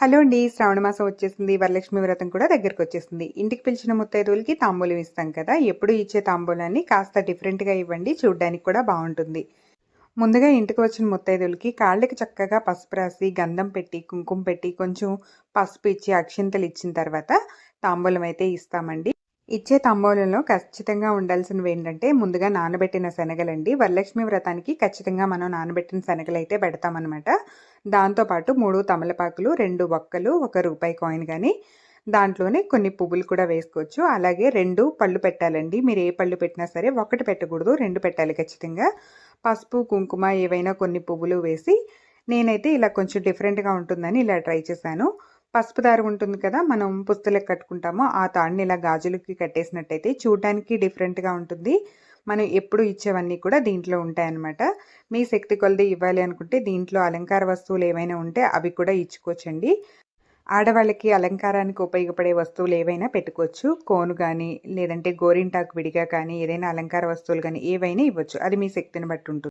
Hello అండి. శ్రావణ మాసం వచ్చేసింది. వరలక్ష్మి వ్రతం కూడా దగ్గరకు వచ్చేసింది. ఇంటికి పిలిచిన ముత్తైదువులకి తాంబూలం ఇస్తాం కదా. ఎప్పుడు ఇచ్చే తాంబూలాన్ని కాస్త డిఫరెంట్గా ఇవ్వండి. చూడ్డానికి కూడా బాగుంటుంది. ముందుగా ఇంటికి వచ్చిన ముత్తైదువులకి కాళ్ళకి చక్కగా పసుపు రాసి గంధం పెట్టి కుంకుమ పెట్టి కొంచెం పసుపు ఇచ్చి అక్షింతలు ఇచ్చిన తర్వాత తాంబూలం అయితే ఇస్తామండి. ఇచ్చే తంబోలంలో ఖచ్చితంగా ఉండాల్సినవి ఏంటంటే ముందుగా నానబెట్టిన శనగలండి. వరలక్ష్మి వ్రతానికి ఖచ్చితంగా మనం నానబెట్టిన శనగలు అయితే పెడతామన్నమాట దాంతోపాటు మూడు తమలపాకులు రెండు ఒక్కలు ఒక రూపాయి కాయిన్ కానీ దాంట్లోనే కొన్ని పువ్వులు కూడా వేసుకోవచ్చు. అలాగే రెండు పళ్ళు పెట్టాలండి. మీరు ఏ పళ్ళు పెట్టినా సరే ఒకటి పెట్టకూడదు రెండు పెట్టాలి ఖచ్చితంగా. పసుపు కుంకుమ ఏవైనా కొన్ని పువ్వులు వేసి నేనైతే ఇలా కొంచెం డిఫరెంట్గా ఉంటుందని ఇలా ట్రై చేశాను. పసుపు దారం ఉంటుంది కదా మనం పుస్తలకు కట్టుకుంటామో ఆ తాడుని ఇలా గాజులకి కట్టేసినట్టయితే చూడడానికి డిఫరెంట్గా ఉంటుంది. మనం ఎప్పుడు ఇచ్చేవన్నీ కూడా దీంట్లో ఉంటాయన్నమాట. మీ శక్తి కొలది ఇవ్వాలి అనుకుంటే దీంట్లో అలంకార వస్తువులు ఏమైనా ఉంటే అవి కూడా ఇచ్చుకోవచ్చండి. ఆడవాళ్ళకి అలంకారానికి ఉపయోగపడే వస్తువులు ఏవైనా పెట్టుకోవచ్చు. కోను కానీ లేదంటే గోరింటాకు విడిగా కానీ ఏదైనా అలంకార వస్తువులు కానీ ఏవైనా ఇవ్వచ్చు. అది మీ శక్తిని బట్టి ఉంటుంది.